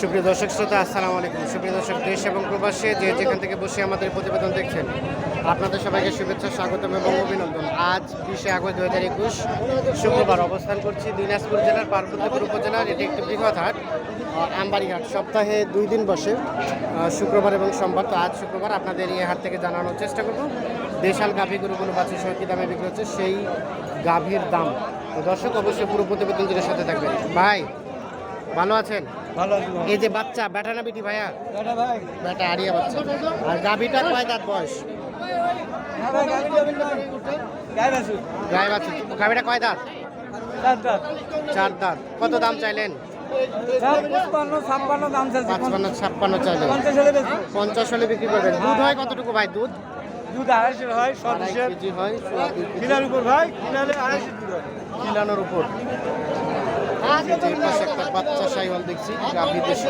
সুপ্রিয় দর্শক শ্রোতা আসসালামু আলাইকুম। সুপ্রিয় দর্শক দেশ এবং প্রবাসে যে যেখান থেকে বসে আমাদের প্রতিবেদন দেখছেন আপনাদের সবাইকে শুভেচ্ছা স্বাগতম এবং অভিনন্দন। আজ বিশে আগস্ট দু হাজার একুশ শুক্রবার অবস্থান করছি দিনাজপুর জেলার পার্বতীপুর উপজেলার এটি একটি বৃহৎ হাট আহ, আমবাড়ি হাট সপ্তাহে দুই দিন বসে শুক্রবার এবং সোমবার। তো আজ শুক্রবার আপনাদের এই হাট থেকে জানানোর চেষ্টা করব। দেশাল গাভী গরুগুলো বাচ্চা সহ কী দামে বিক্রি হচ্ছে সেই গাভীর দাম। তো দর্শক অবশ্যই পুরো প্রতিবেদন জুড়ে সাথে থাকবেন। ভাই ভালো আছেন? এই যে বাচ্চা বেটা না বেটি ভাইয়া? বেটা আরিয়া বাচ্চা। আর গাভীটা কয় দাঁত বয়স। গায়ে বাচ্চা গাভীটা কয় দাঁত? চার দাঁত। কত দাম চাইলেন? ছাপ্পান্ন চাইলেন। পঞ্চাশ হলে বিক্রি করবেন। দুধ হয় কতটুকু ভাই? দুধ? দুধ আড়াইশো হয়, সদস্যের। কেজি হয়। কিনার উপর ভাই, কিনারে আড়াইশো দুধ হয়। কিলানোর উপর। একটা বাচ্চা সাইওয়াল দেখছি গাভী দেশি।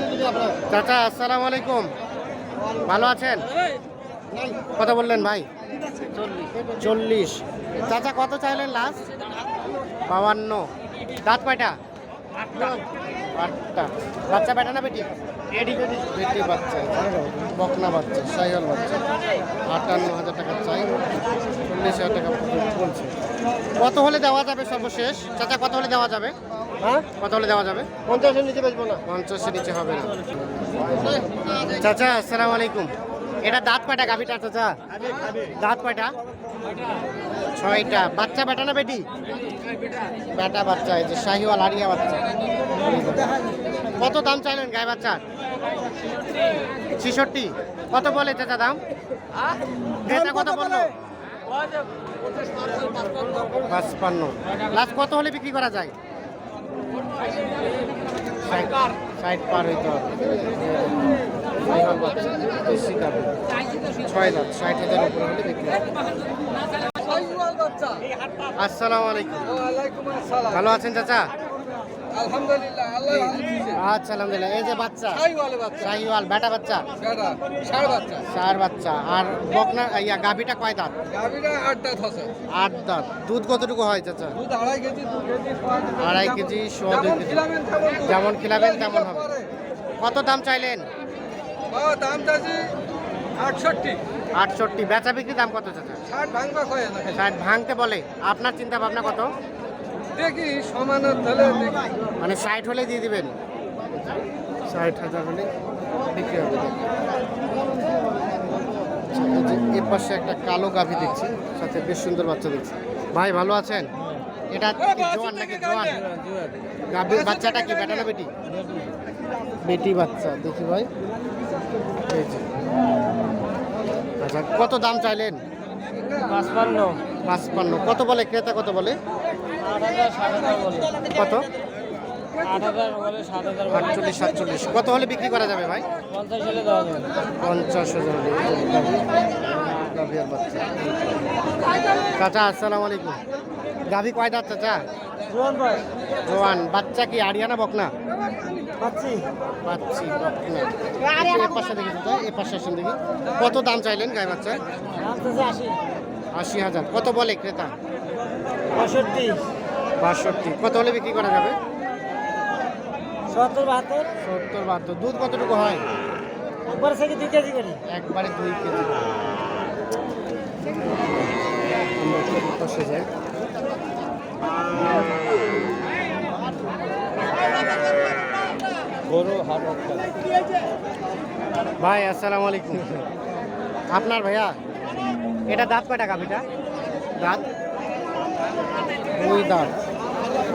চাচা আসসালামু আলাইকুম। ভালো আছেন? কত বললেন ভাই? চল্লিশ। চাচা কত চাইলেন লাস্ট বাউান্ন। দাঁত কয়টা? আটটা। বাচ্চা বেটা না বেটি? বেটি বাচ্চা বকনা বাচ্চা সাইওয়াল বাচ্চা। আটান্ন হাজার টাকা চাই চল্লিশ হাজার টাকা বলছে। কত হলে দেওয়া যাবে সর্বশেষ? চাচা কত হলে দেওয়া যাবে? হ্যাঁ? কত হলে দেওয়া যাবে? পঞ্চাশের নিচে বেচবো না। পঞ্চাশের নিচে হবে না। চাচা আসসালামু আলাইকুম। এটা দাঁত কয়টা গাভিটা চাচা? দাঁত কয়টা? ছয়টা। বাচ্চা বেটা না বেটি? বেটা বাচ্চা, এই যে শাহিওয়াল হারিয়া বাচ্চা। কত দাম চাইলেন গায়ে বাচ্চার? ছেষট্টি। কত বলে চাচা দাম? কত বলল? পাঁচপান্ন। লাস্ট কত হলে বিক্রি করা যায়? পার হইতে হবে। ছয় লাখ, ষাট হাজার উপরে হলে বিক্রি আসসালামু আলাইকুম। ভালো আছেন চাচা। আচ্ছা এই যে বাচ্চা বেটা বাচ্চা? কয় দাঁত? দুধ কতটুকু হয় চাচা? আড়াই কেজি, যেমন খিলাবেন তেমন হবে। কত দাম চাইলেন? দাম আটষট্টি। আটষট্টি। বেচা বিক্রি দাম কত চাচা? ষাট ভাঙবা কয়ে ষাট ভাঙতে বলে। আপনার চিন্তা ভাবনা কত? দেখি সমানের তাহলে মানে ষাট হলে দিয়ে দিবেন? ষাট হাজার হলে বিক্রি হবে। আচ্ছা, এর পাশে একটা কালো গাভী দেখছি সাথে বেশ সুন্দর বাচ্চা দেখছি। ভাই ভালো আছেন? এটা জোয়ান নাকি জোয়ান? গাভীর বাচ্চাটা কি বেটা না বেটি? বেটি বাচ্চা দেখি ভাই। আচ্ছা কত দাম চাইলেন? পাঁচপান্ন। পাঁচপান্ন। কত বলে? ক্রেতা কত বলে? কত? আটচল্লিশ সাতচল্লিশ। কত হলে বিক্রি করা যাবে ভাই? পঞ্চাশ হলে দেওয়া যাবে। পঞ্চাশ হাজার চাচা আসসালামু আলাইকুম। গাভী কয় দাঁত চাচা? জোয়ান জোয়ান। বাচ্চা কি আরিয়ানা বকনা? পাচ্ছি? পাচ্ছি। পাশে দেখি চাচা এ পাশে আসেন দেখি। কত দাম চাইলেন গায়ে বাচ্চা? আশি। হাজার। কত বলে ক্রেতা? পঁয়ষট্টি বাষট্টি। কত হলে বিক্রি করা যাবে? সত্তর বাহাত্তর। সত্তর বাহাত্তর। দুধ কতটুকু হয়? একবারে থেকে দুই কেজি করি। একবারে দুই কেজি। পাশে ভাই আসসালামু আলাইকুম। আপনার ভাইয়া এটা দাঁত কয়টা গাভিটা দাঁত? দুই দাঁত।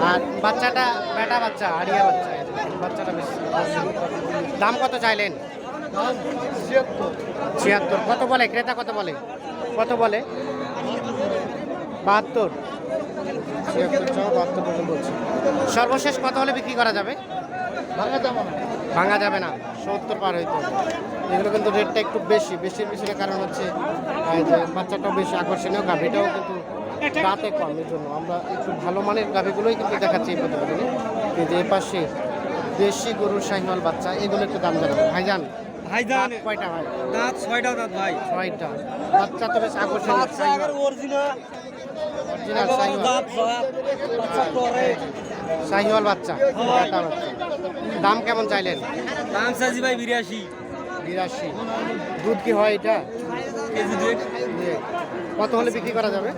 আর বাচ্চাটা বেটা বাচ্চা আরিয়া বাচ্চা? বাচ্চাটা বেশি দাম কত চাইলেন? ছিয়াত্তর। কত বলে? ক্রেতা কত বলে? কত বলে? বাহাত্তর। ছিয়াত্তর বাহাত্তর পর্যন্ত বলছে। সর্বশেষ কত হলে বিক্রি করা যাবে? ভাঙা যাবে না। সত্তর পার হইতে এগুলো কিন্তু রেটটা একটু বেশি। বেশির পিছনে কারণ হচ্ছে যে বাচ্চাটাও বেশি আকর্ষণীয় গাভিটাও কিন্তু দাঁতে কম। এই জন্য আমরা একটু ভালো মানের গাভিগুলোই কিন্তু দেখাচ্ছি এই প্রতিবেদনে। এই যে এ পাশে দেশি গরুর শাহিওয়াল বাচ্চা এগুলো একটু দাম জানাব। ভাইজান ভাই দাঁত কয়টা ভাই দাঁত ছয়টা দাঁত ভাই। ছয়টা। বাচ্চা তো বেশ আকর্ষণীয়। অরিজিনাল দাঁত বাচ্চা শাহিওয়াল বাচ্চা দাম কেমন চাইলেন? দাম চাইছি ভাই বিরাশি। বিরাশি। দুধ কি হয় এটা? কত হলে বিক্রি করা যাবে?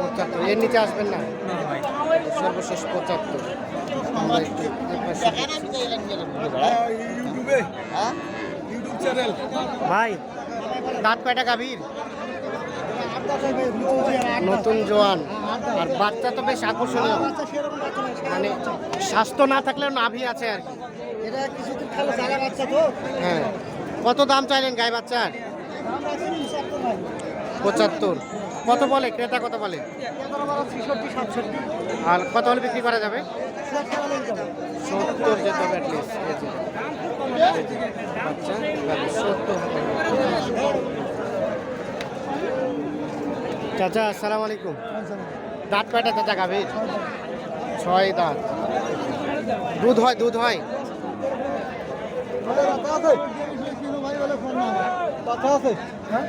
পঁচাত্তর। এর নিচে আসবেন না? সর্বশেষ পঁচাত্তর। চ্যানেল। ভাই দাঁত কয়টা গাভীর? নতুন জোয়ান। আর বাচ্চা তো বেশ আকর্ষণীয়। মানে স্বাস্থ্য না থাকলেও নাভি আছে আর কি। হ্যাঁ। কত দাম চাইলেন গায়ে বাচ্চার? পঁচাত্তর। কত বলে? ক্রেতা কত বলে? আর কত হলে বিক্রি করা যাবে? সত্তর যেতে হবে আচ্ছা সত্তর চাচা আসসালামু আলাইকুম। দাঁত কয়টা চাচা গাভীর? ছয় দাঁত। দুধ হয় দুধ হয়? হ্যাঁ।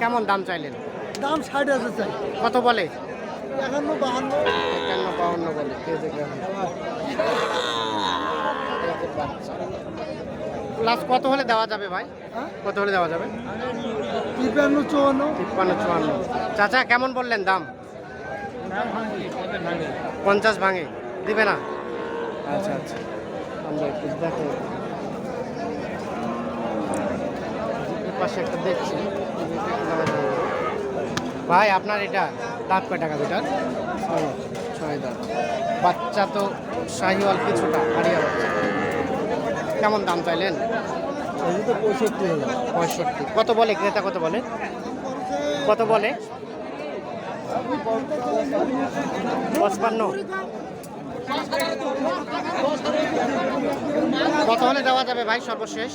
কেমন দাম চাইলেন? দাম ষাট আছে চাই। কত বলে? একান্ন বাহান্ন। একান্ন বাহান্ন বলে প্লাস কত হলে দেওয়া যাবে ভাই? হ্যাঁ? কত হলে দেওয়া যাবে? তিপ্পান্ন চুয়ান্ন। তিপ্পান্ন চুয়ান্ন। চাচা কেমন বললেন দাম? পঞ্চাশ ভাঙে। দিবে না? আচ্ছা আচ্ছা। আমরা একটু দেখো পাশে একটা দেখছি। ভাই আপনার এটা দাঁত কয় টাকা বেটার ছয় দাঁত। বাচ্চা তো শাহিওয়াল কিছুটা হারিয়া বাচ্চা কেমন দাম চাইলেন? পঁয়ষট্টি। পঁয়ষট্টি কত বলে? ক্রেতা কত বলে? কত বলে? পঁচপান্ন। কত হলে দেওয়া যাবে ভাই সর্বশেষ?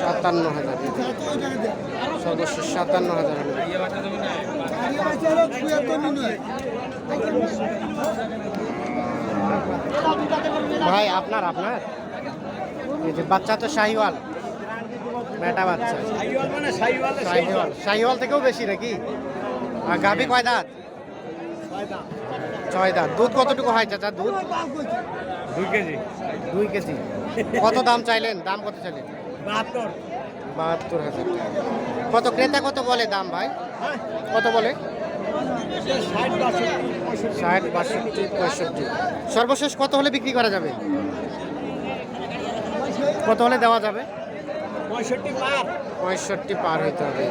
সাতান্ন হাজার। সর্বশেষ সাতান্ন হাজার হলে। ভাই আপনার আপনার? এই যে বাচ্চা তো শাহিওয়াল। বেটা বাচ্চা। শাহিওয়াল শাহিওয়াল। থেকেও বেশি নাকি? আর গাভি কয় দাঁত? ছয় দাঁত। দুধ কতটুকু হয় চাচা দুধ? দুই কেজি। দুই কেজি। কত দাম চাইলেন? দাম কত চাইলেন? বাহাত্তর। বাহাত্তর হাজার কত ক্রেতা কত বলে দাম ভাই? কত বলে? ষাট বাষট্টি পঁয়ষট্টি। সর্বশেষ কত হলে বিক্রি করা যাবে? কত হলে দেওয়া যাবে? পঁয়ষট্টি পার। পঁয়ষট্টি পার হইতে হবে।